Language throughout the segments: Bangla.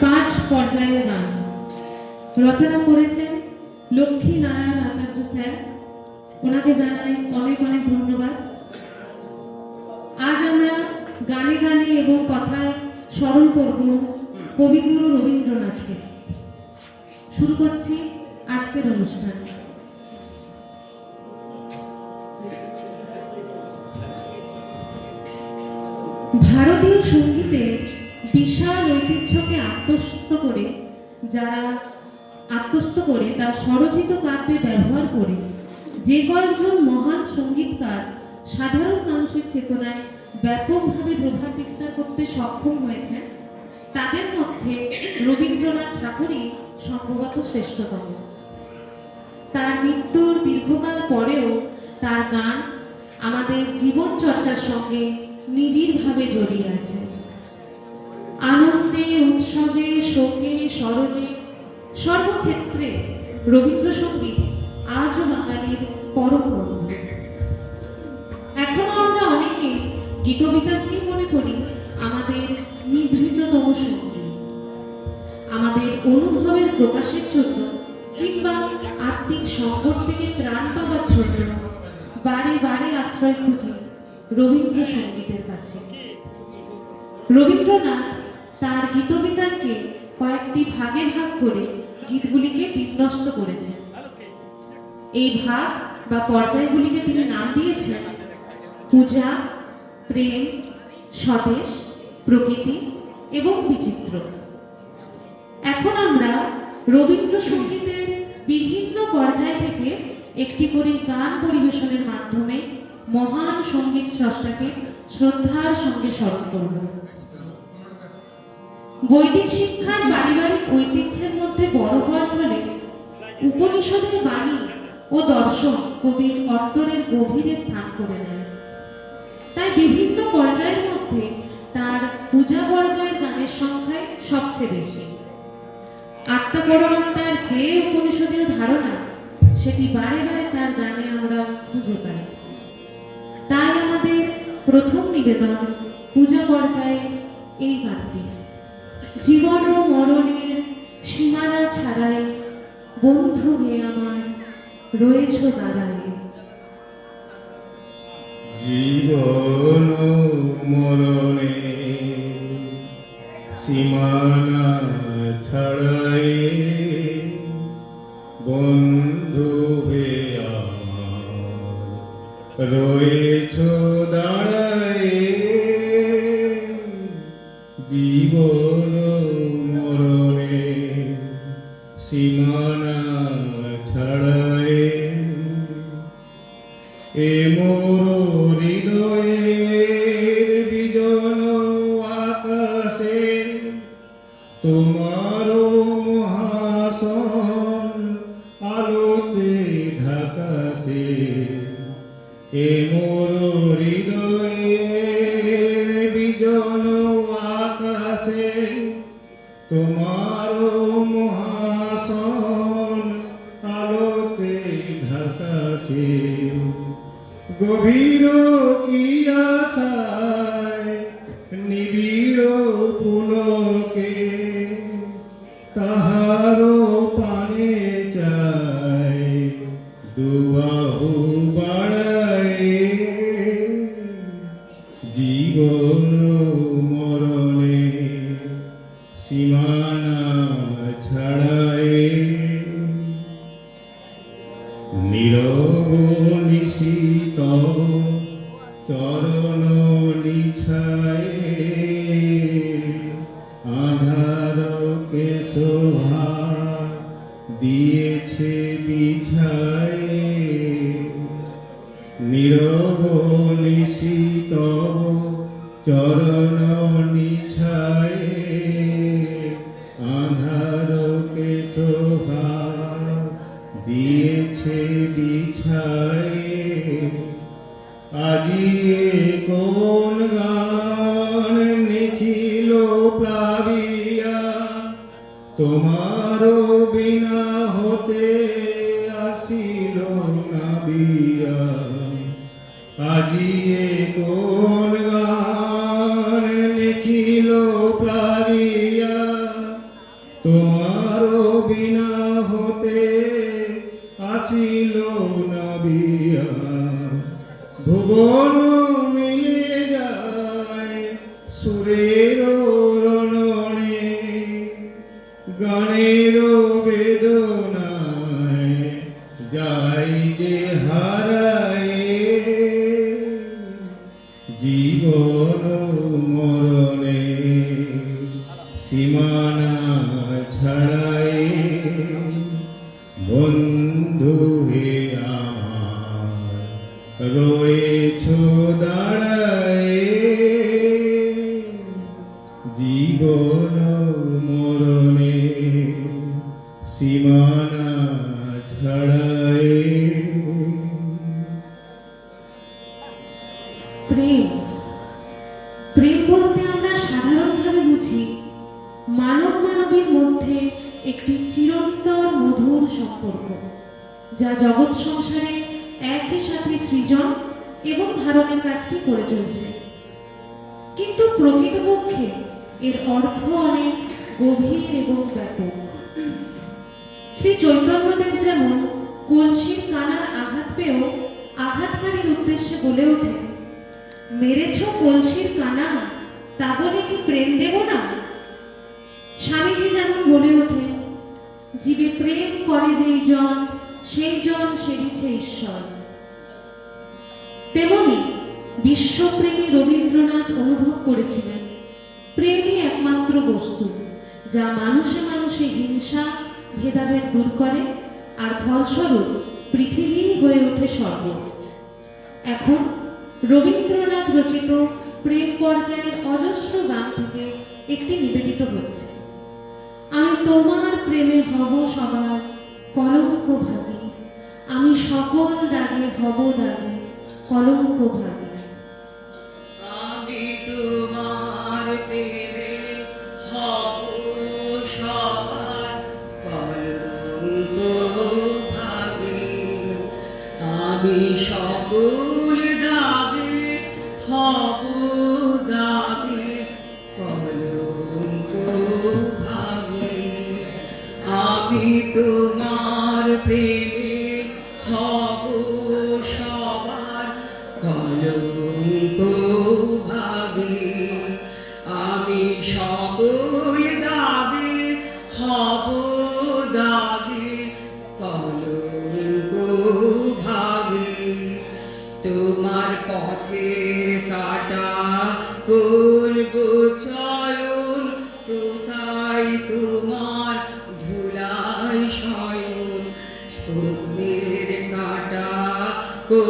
পাঁচ পর্যায়ের গান। রচনা করেছেন লক্ষ্মী নারায়ণ আচার্য স্যার। ওনাকে জানাই অনেক অনেক ধন্যবাদ। আজ আমরা গানে গানে এবং কথায় স্মরণ করব কবিগুরু রবীন্দ্রনাথকে। শুরু করছি আজকের অনুষ্ঠান। ভারতীয় সঙ্গীতের বিশাল ঐতিহ্যকে আত্মস্থ করে, যারা আত্মস্থ করে, তার স্বরচিত কাব্যে ব্যবহার করে। যে কয়েকজন মহান সঙ্গীতকার সাধারণ মানুষের চেতনায় ব্যাপকভাবে প্রভাব বিস্তার করতে সক্ষম হয়েছেন, তাদের মধ্যে রবীন্দ্রনাথ ঠাকুরই সম্ভবত শ্রেষ্ঠতম। তার মৃত্যুর দীর্ঘকাল পরেও তার গান আমাদের জীবন চর্চার সঙ্গে নিবিড়ভাবে জড়িয়ে আছে। আনন্দে, উৎসবে, শোকে স্মরণে সর্বক্ষেত্রে রবীন্দ্রসঙ্গীত আজও বাঙালির পরম বন্ধু। এখনও আমরা অনেকেই গীতবিতানকে মনে করি আমাদের নিভৃততম সঙ্গী। আমাদের অনুভবের প্রকাশের জন্য কিংবা আত্মিক সংকট থেকে ত্রাণ পাওয়ার জন্য বারে বারে আশ্রয় খুঁজি রবীন্দ্রসঙ্গীতের কাছে। রবীন্দ্রনাথ তার গীতবিতানকে কয়েকটি ভাগে ভাগ করে গীতগুলিকে বিন্যস্ত করেছেন। এই ভাগ বা পর্যায়গুলিকে তিনি নাম দিয়েছেন পূজা, প্রেম, স্বদেশ, প্রকৃতি এবং বিচিত্র। এখন আমরা রবীন্দ্রসঙ্গীতের বিভিন্ন পর্যায় থেকে একটি করে গান পরিবেশনের মাধ্যমে মহান সংগীত স্রষ্টাকে শ্রদ্ধার সঙ্গে স্মরণ করব। বৈদিক শিক্ষার পারিবারিক ঐতিহ্যের মধ্যে বড় হওয়ার ফলে উপনিষদের বাণী ও দর্শন কবির অন্তরের গভীরে স্থান করে নেয়। তাই বিভিন্ন পর্যায়ের মধ্যে তার পূজা পর্যায়ের গানের সংখ্যাই সবচেয়ে বেশি। আত্মপরমাত্মার যে উপনিষদীয় ধারণা, সেটি বারে বারে তার গানে আমরা খুঁজে পাই। তাই আমাদের প্রথম নিবেদন পূজা পর্যায়ে এই গানটি। জীবন ও মরণের সীমানা ছাড়াই বন্ধু হে আমার রয়েছ দাঁড়ায় জীবন মরণে সীমানা আলোতে ঢাকা গভীর কি আশায় Senhor. ব্যাপক শ্রী চৈতন্যদেব যেমন কলসির কানার আঘাত পেয়েও আঘাতকারীর উদ্দেশ্যে বলে ওঠে মেরেছ কলসির কানা, তা বলে কি প্রেম দেব না? স্বামীজি যেমন বলে ওঠে জীবে প্রেম করে যেই জন, সেই জন সেবিছে ঈশ্বর। তেমনি বিশ্বপ্রেমী রবীন্দ্রনাথ অনুভব করেছিলেন, প্রেমই একমাত্র বস্তু। যা মানুষে মানুষে হিংসা, ভেদাভেদ দূর করে, আর ফলস্বরূপ পৃথিবী হয়ে ওঠে স্বর্গ। এখন রবীন্দ্রনাথ রচিত প্রেম পর্যায়ের অজস্র গান থেকে একটি নিবেদিত হচ্ছে। আমি তোমার প্রেমে হব সবার কলঙ্ক ভাগে। আমি সকল দাগে হব দাগে কলঙ্ক ভাগে। ফুলের কাটা কো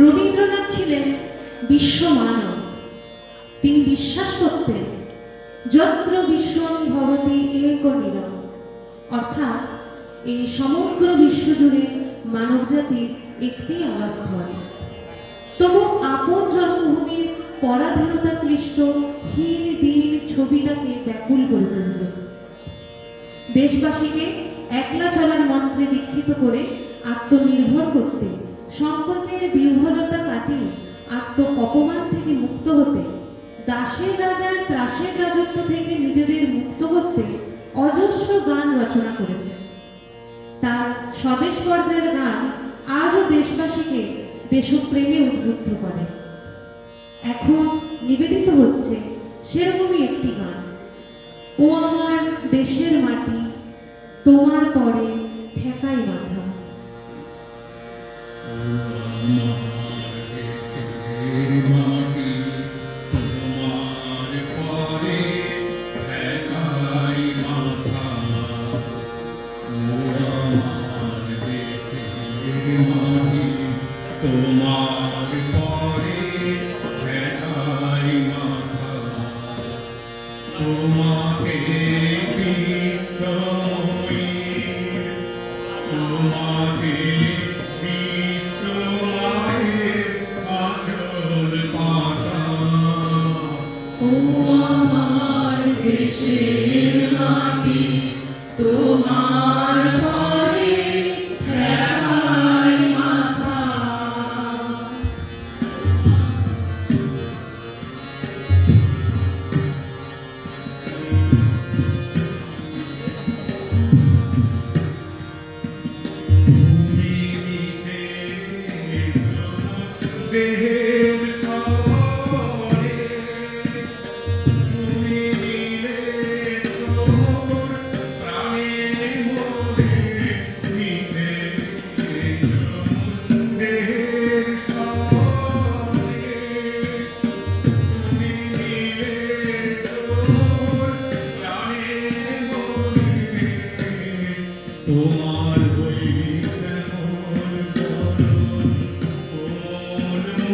রবীন্দ্রনাথ ছিলেন বিশ্বমানব তিনি বিশ্বাস করতেন, যত্র বিশ্বম ভবতি এক অর্থাৎ এই সমগ্র বিশ্ব জুড়ে মানব জাতির একটি আবাসস্থল। তবু আপন জন্মভূমির পরাধীনতা ক্লিষ্ট হীন দিন ছবি তাকে ব্যাকুল করে তুলত দেশবাসীকে একলা চলার মন্ত্রে দীক্ষিত করে আত্মনির্ভর করতে, সংকোচের বিহ্বলতা কাটিয়ে আত্ম অপমান থেকে মুক্ত হতে, দাসের রাজার ত্রাসের রাজত্ব থেকে নিজেদের মুক্ত করতে অজস্র গান রচনা করেছেন তার স্বদেশ পর্যায়ের গান আজও দেশবাসীকে দেশপ্রেমে উদ্বুদ্ধ করে। এখন নিবেদিত হচ্ছে সেরকমই একটি গান। ও আমার দেশের মাটি তোমার পরে ঠেকাই মাথা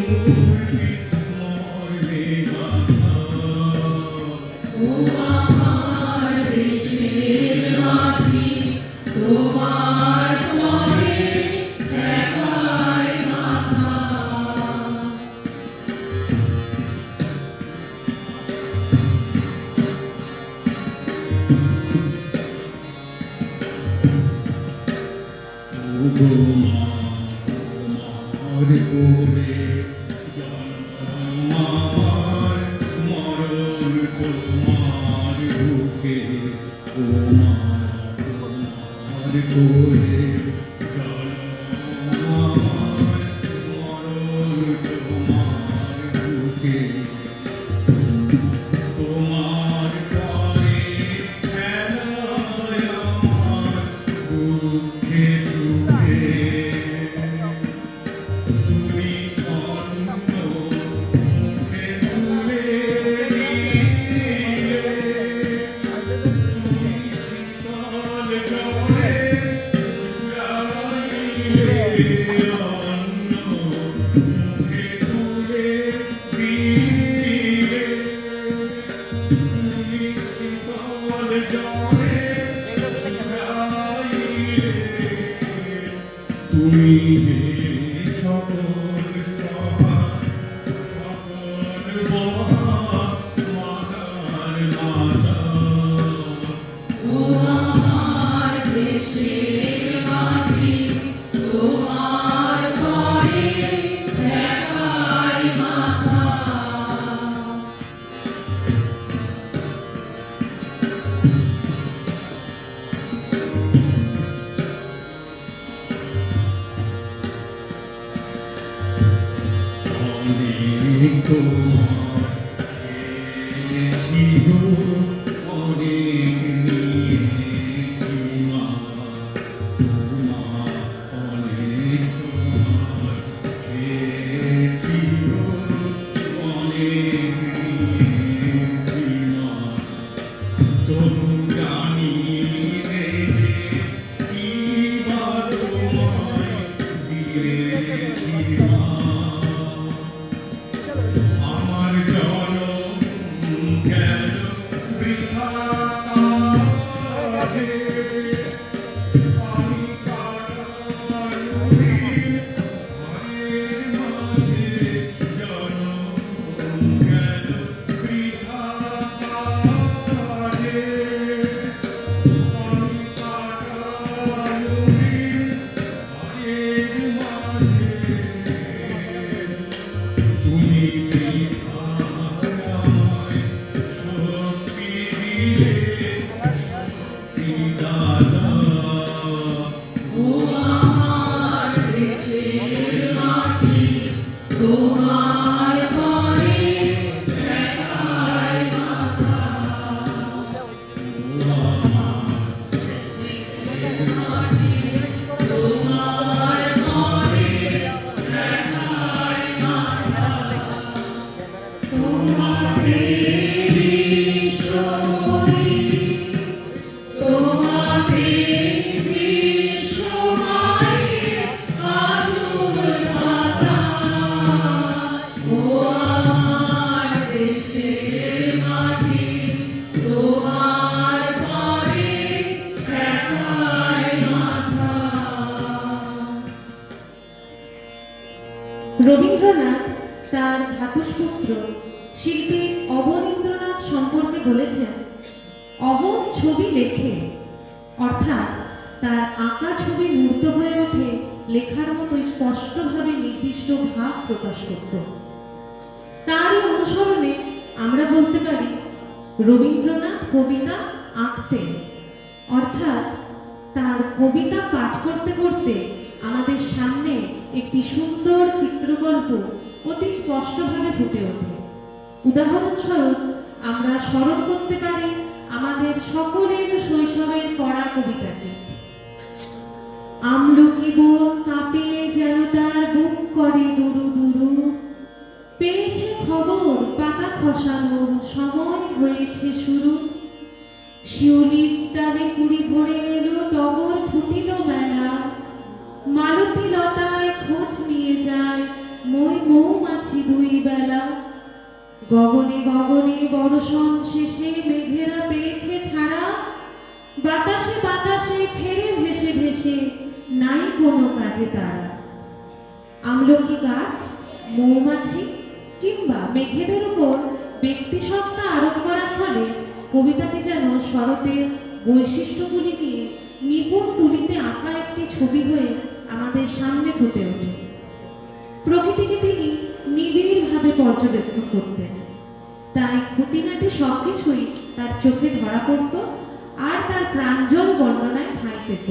you. সুন্দর চিত্রকল্প অতি স্পষ্টভাবে ফুটে ওঠে। উদাহরণস্বরূপ, আমরা স্মরণ করতে পারি আমাদের সকলের শৈশবের পড়া কবিতাটি আমলকি বন কাঁপে যেন তার বুক করে দুরু দুরু। পেয়েছে খবর, পাতা খসানোর সময় হয়েছে শুরু। শিউলির ডালে কুড়ি ভরে এলো, টগর ফুটিল মেলা। মালতী লতায় খোঁজ নিয়ে যায় মই মৌমাছি দুই বেলা। গগনে গগনে বর্ষণ শেষে মেঘেরা পেয়েছে ছাড়া। বাতাসে বাতাসে ফেরে ভেসে ভেসে নাই কোনো কাজে তারা আমলকি গাছ, মৌমাছি কিংবা মেঘেদের উপর ব্যক্তিসত্তা আরোপ করার ফলে কবিতাকে যেন শরতের বৈশিষ্ট্যগুলি নিয়ে নিপুণ তুলিতে আঁকা একটি ছবি হয়ে আমাদের সামনে ফুটে ওঠে। প্রকৃতিকে তিনি নিবিড়ভাবে পর্যবেক্ষণ করতেন। তাই খুঁটিনাটি সবকিছুই তার চোখে ধরা পড়ত আর তার প্রাঞ্জল বর্ণনায় ঠাঁই পেত।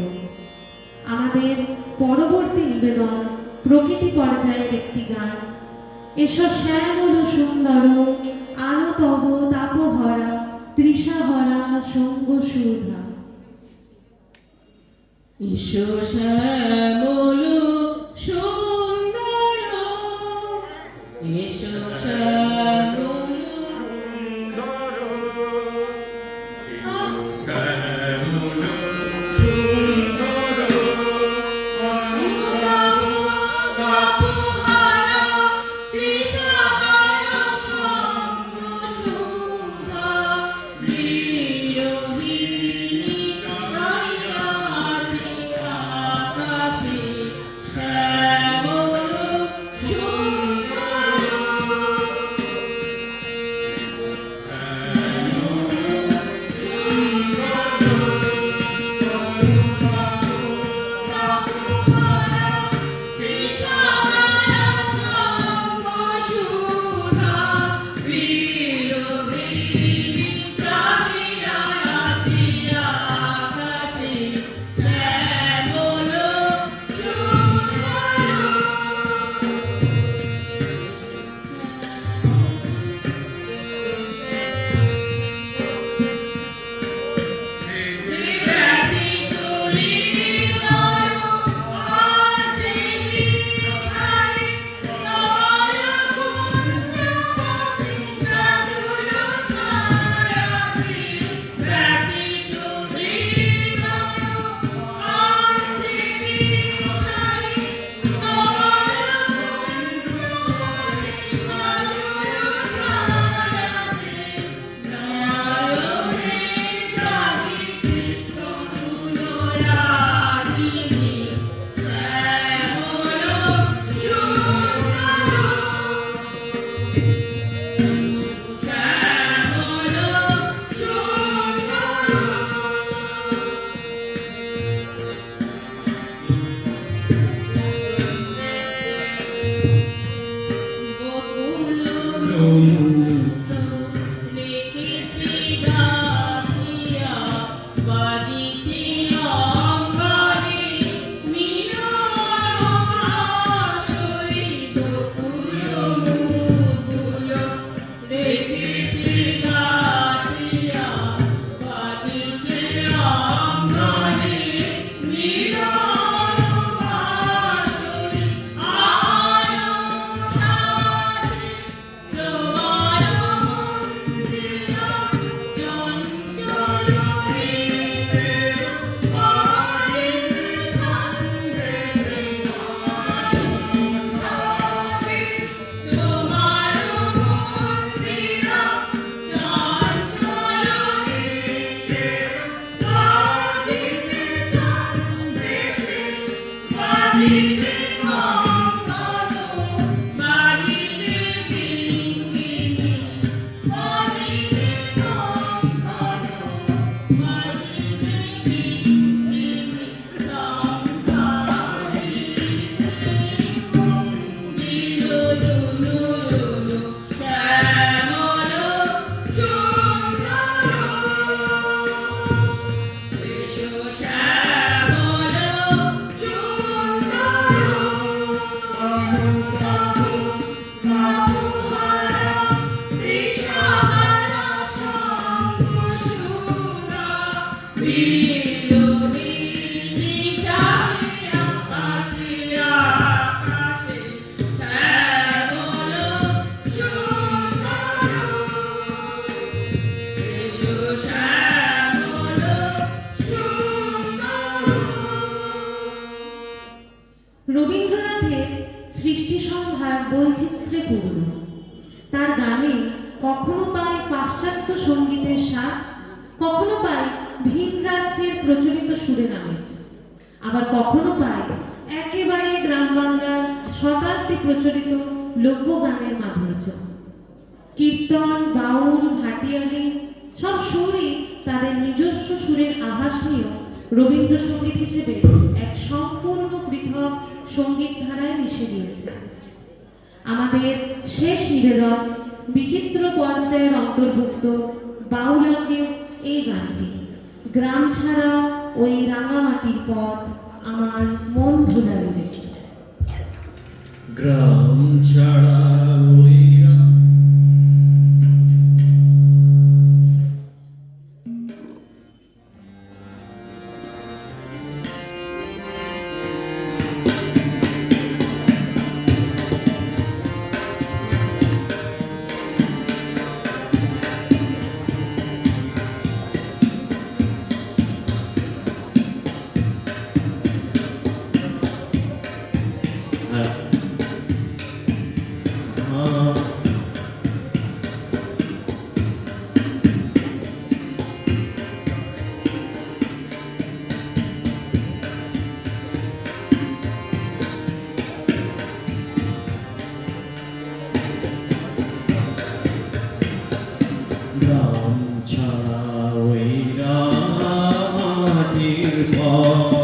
আমাদের পরবর্তী নিবেদন প্রকৃতি পর্যায়ের একটি গান। এসো শ্যামল সুন্দর, আলো তব তাপ তাপহরা, তৃষাহরা সঙ্গ সুধা ঈশ্ব শ্যামল Jesus, কখনো পাই একেবারে গ্রাম বাংলার শতাব্দী প্রচলিত লোকগানের মাধুর্য। কীর্তন বাউল ভাটিয়ালি chara. 一日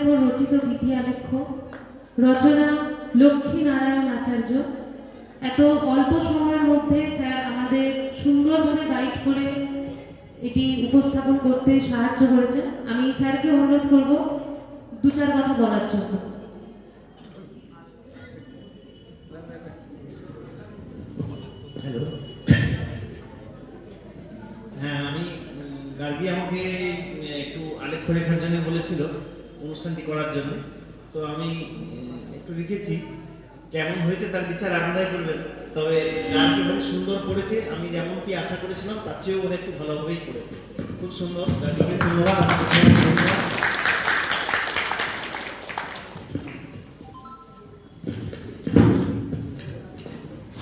উপর রচিত বিধিআলেখ্য রচনা লক্ষ্মী নারায়ণ আচার্য। এত অল্প সময়ের মধ্যে স্যার আমাদের সুন্দরভাবে গাইড করে এটি উপস্থাপন করতে সাহায্য করেছেন। আমি স্যারকে অনুরোধ করব দু চার কথা বলার জন্য। হ্যাঁ আমি গার্গী আমাকে একটু আলেখ্য লেখার জন্য বলেছিল। অনুষ্ঠানটি করার জন্য। তো আমি একটু লিখেছি, কেমন হয়েছে তার বিচার আপনারাই করবেন। তবে গানটি মানে সুন্দর করেছে, আমি যেমনটি আশা করেছিলাম, তার চেয়েও বোধহয় একটু ভালোভাবেই করেছে। খুব সুন্দর গানটিকে ধন্যবাদ।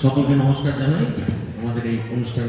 সকলকে নমস্কার জানাই। আমাদের এই অনুষ্ঠান